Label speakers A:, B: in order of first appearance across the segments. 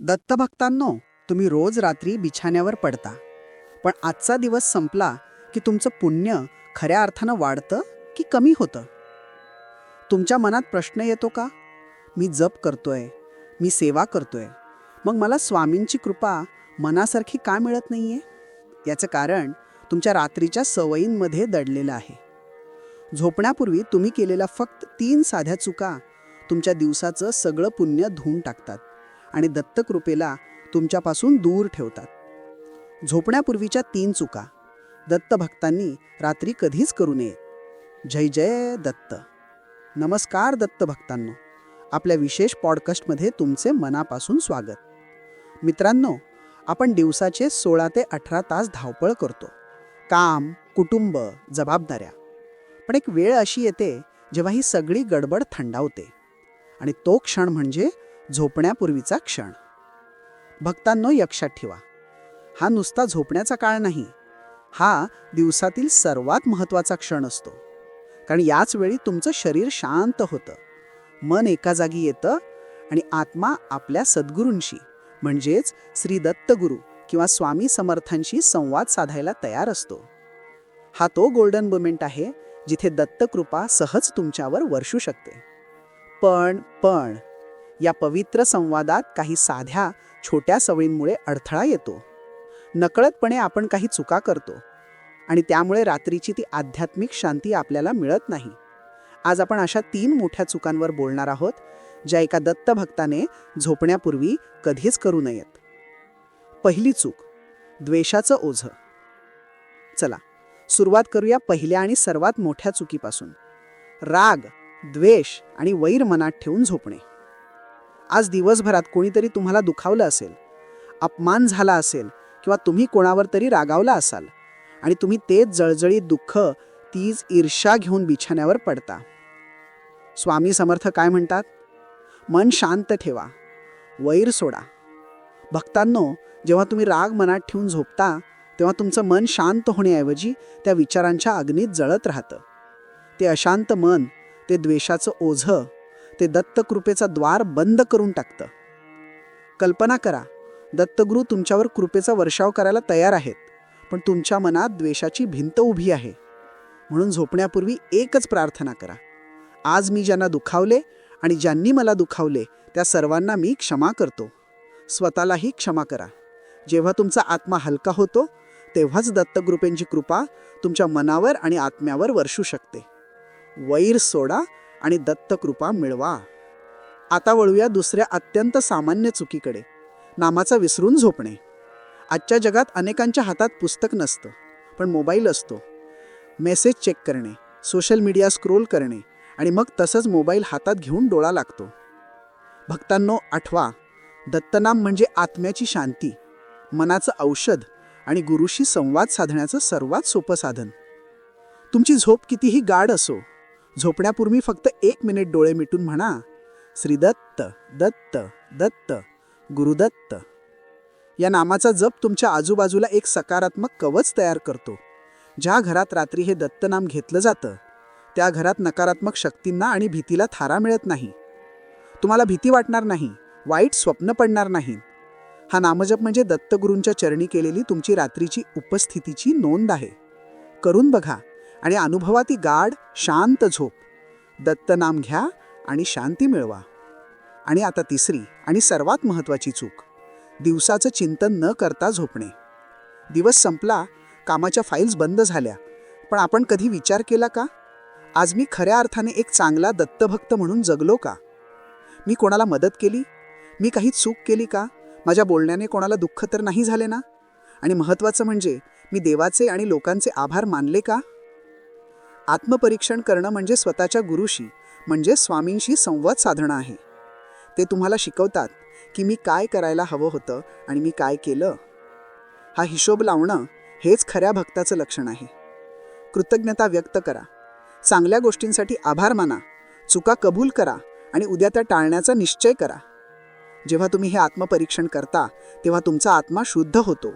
A: दत्तभक्तांनो तुम्ही रोज रात्री बिछाण्यावर पडता. पण आजचा दिवस संपला की तुमचं पुण्य खऱ्या अर्थानं वाढतं की कमी होतं? तुमच्या मनात प्रश्न येतो का? मी जप करतोय मी सेवा करतोय. मग मला स्वामींची कृपा मनासारखी का मिळत नाहीये? याचं कारण तुमच्या रात्रीच्या सवयींमध्ये दडलेलं आहे. झोपण्यापूर्वी तुम्ही केलेल्या फक्त तीन साध्या चुका तुमच्या दिवसाचं सगळं पुण्य धुवून टाकतात. आणि दत्तकृपेला तुमच्यापासून दूर ठेवतात. झोपण्यापूर्वीच्या तीन चुका. दत्तभक्तांनी रात्री कधीच करू नये जय जय दत्त. नमस्कार दत्तभक्तांनो. आपल्या विशेष पॉडकास्टमध्ये तुमचे मनापासून स्वागत. मित्रांनो आपण दिवसाचे सोळा ते अठरा तास धावपळ करतो. काम कुटुंब जबाबदाऱ्या. पण एक वेळ अशी येते जेव्हा ही सगळी गडबड थंडावते. आणि तो क्षण म्हणजे झोपण्यापूर्वीचा क्षण. भक्तांनो लक्षात ठेवा. हा नुसता झोपण्याचा काळ नाही. हा दिवसातील सर्वात महत्त्वाचा क्षण असतो. कारण याच वेळी तुमचं शरीर शांत होतं. मन एका जागी येतं आणि आत्मा आपल्या सद्गुरूंशी म्हणजेच श्री दत्तगुरू किंवा स्वामी समर्थांशी संवाद साधायला तयार असतो. हा तो गोल्डन मोमेंट आहे जिथे दत्तकृपा सहज तुमच्यावर वर्षू शकते. पण पण या पवित्र संवादात काही साध्या छोट्या सवयींमुळे अडथळा येतो. नकळतपणे आपण काही चुका करतो आणि त्यामुळे रात्रीची ती आध्यात्मिक शांती आपल्याला मिळत नाही. आज आपण अशा तीन मोठ्या चुकांवर बोलणार आहोत ज्या एका दत्तभक्ताने झोपण्यापूर्वी कधीच करू नयेत. पहिली चूक द्वेषाचं ओझं. चला सुरुवात करूया पहिल्या आणि सर्वात मोठ्या चुकीपासून. राग द्वेष आणि वैर मनात ठेवून झोपणे. आज दिवसभरात कोणीतरी तुम्हाला दुखावलं असेल अपमान झाला असेल किंवा तुम्ही कोणावर तरी रागावला असाल आणि तुम्ही तेच जळजळीत दुःख तीच ईर्षा घेऊन बिछाण्यावर पडता. स्वामी समर्थ काय म्हणतात? मन शांत ठेवा वैर सोडा. भक्तांनो जेव्हा तुम्ही राग मनात ठेवून झोपता तेव्हा तुमचं मन शांत होण्याऐवजी त्या विचारांच्या अग्नीत जळत राहतं. ते अशांत मन ते द्वेषाचं ओझं ते दत्तकृपेचा द्वार बंद करून टाकतं. कल्पना करा दत्तगुरू तुमच्यावर कृपेचा वर्षाव करायला तयार आहेत पण तुमच्या मनात द्वेषाची भिंत उभी आहे. म्हणून झोपण्यापूर्वी एकच प्रार्थना करा. आज मी ज्यांना दुखावले आणि ज्यांनी मला दुखावले त्या सर्वांना मी क्षमा करतो. स्वतःलाही क्षमा करा. जेव्हा तुमचा आत्मा हलका होतो तेव्हाच दत्तगृपेंची कृपा तुमच्या मनावर आणि आत्म्यावर वर्षू शकते. वैर सोडा आणि दत्तकृपा मिळवा. आता वळूया दुसऱ्या अत्यंत सामान्य चुकीकडे. नामाचा विसरून झोपणे. आजच्या जगात अनेकांच्या हातात पुस्तक नसतं पण मोबाईल असतो. मेसेज चेक करणे सोशल मीडिया स्क्रोल करणे आणि मग तसंच मोबाईल हातात घेऊन डोळा लागतो. भक्तांनो आठवा दत्तनाम म्हणजे आत्म्याची शांती मनाचं औषध आणि गुरुशी संवाद साधण्याचं सर्वात सोपं साधन. तुमची झोप कितीही गाढ असो झोपण्यापूर्वी फक्त एक मिनिट डोळे मिटून म्हणा. श्रीदत्त दत्त दत्त दत्त गुरुदत्त. या नामाचा जप तुमच्या आजूबाजूला एक सकारात्मक कवच तयार करतो. ज्या घरात रात्री हे दत्तनाम घेतलं जातं त्या घरात नकारात्मक शक्तींना आणि भीतीला थारा मिळत नाही. तुम्हाला भीती वाटणार नाही वाईट स्वप्न पडणार नाही. हा नामजप म्हणजे दत्तगुरूंच्या चरणी केलेली तुमची रात्रीची उपस्थितीची नोंद आहे. करून बघा आणि अनुभवा ती गाढ शांत झोप. दत्तनाम घ्या आणि शांती मिळवा. आणि आता तिसरी आणि सर्वात महत्त्वाची चूक. दिवसाचं चिंतन न करता झोपणे. दिवस संपला कामाच्या फाईल्स बंद झाल्या. पण आपण कधी विचार केला का? आज मी खऱ्या अर्थाने एक चांगला दत्तभक्त म्हणून जगलो का? मी कोणाला मदत केली? मी काही चूक केली का? माझ्या बोलण्याने कोणाला दुःख तर नाही झाले ना? आणि महत्त्वाचं म्हणजे मी देवाचे आणि लोकांचे आभार मानले का? आत्मपरीक्षण करणं म्हणजे स्वतःच्या गुरुशी म्हणजे स्वामींशी संवाद साधणं आहे. ते तुम्हाला शिकवतात की मी काय करायला हवं होतं आणि मी काय केलं. हा हिशोब लावणं हेच खऱ्या भक्ताचं लक्षण आहे. कृतज्ञता व्यक्त करा. चांगल्या गोष्टींसाठी आभार माना. चुका कबूल करा आणि उद्या त्या टाळण्याचा निश्चय करा. जेव्हा तुम्ही हे आत्मपरीक्षण करता तेव्हा तुमचा आत्मा शुद्ध होतो.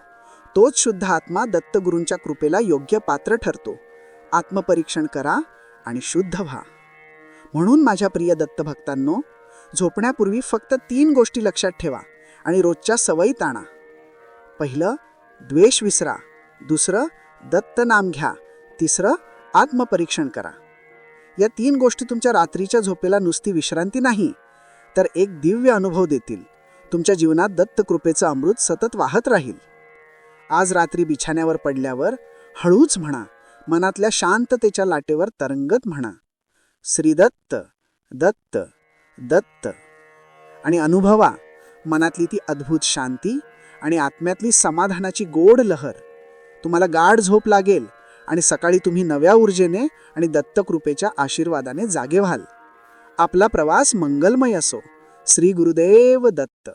A: तोच शुद्ध आत्मा दत्तगुरूंच्या कृपेला योग्य पात्र ठरतो. आत्मपरीक्षण करा आणि शुद्ध व्हा. म्हणून माझ्या प्रिय दत्तभक्तांनो झोपण्यापूर्वी फक्त तीन गोष्टी लक्षात ठेवा आणि रोजच्या सवयी ताणा. पहिलं द्वेष विसरा. दुसरं दत्त नाम घ्या. तिसरं आत्मपरीक्षण करा. या तीन गोष्टी तुमच्या रात्रीच्या झोपेला नुसती विश्रांती नाही तर एक दिव्य अनुभव देतील. तुमच्या जीवनात दत्त कृपेचं अमृत सतत वाहत राहील. आज रात्री बिछाण्यावर पडल्यावर हळूच म्हणा मनातल्या शांततेच्या लाटेवर तरंगत म्हणा. श्रीदत्त दत्त दत्त. आणि अनुभवा मनातली ती अद्भुत शांती आणि आत्म्यातली समाधानाची गोड लहर. तुम्हाला गाढ झोप लागेल आणि सकाळी तुम्ही नव्या ऊर्जेने आणि दत्तकृपेच्या आशीर्वादाने जागे व्हाल. आपला प्रवास मंगलमय असो. श्री गुरुदेव दत्त.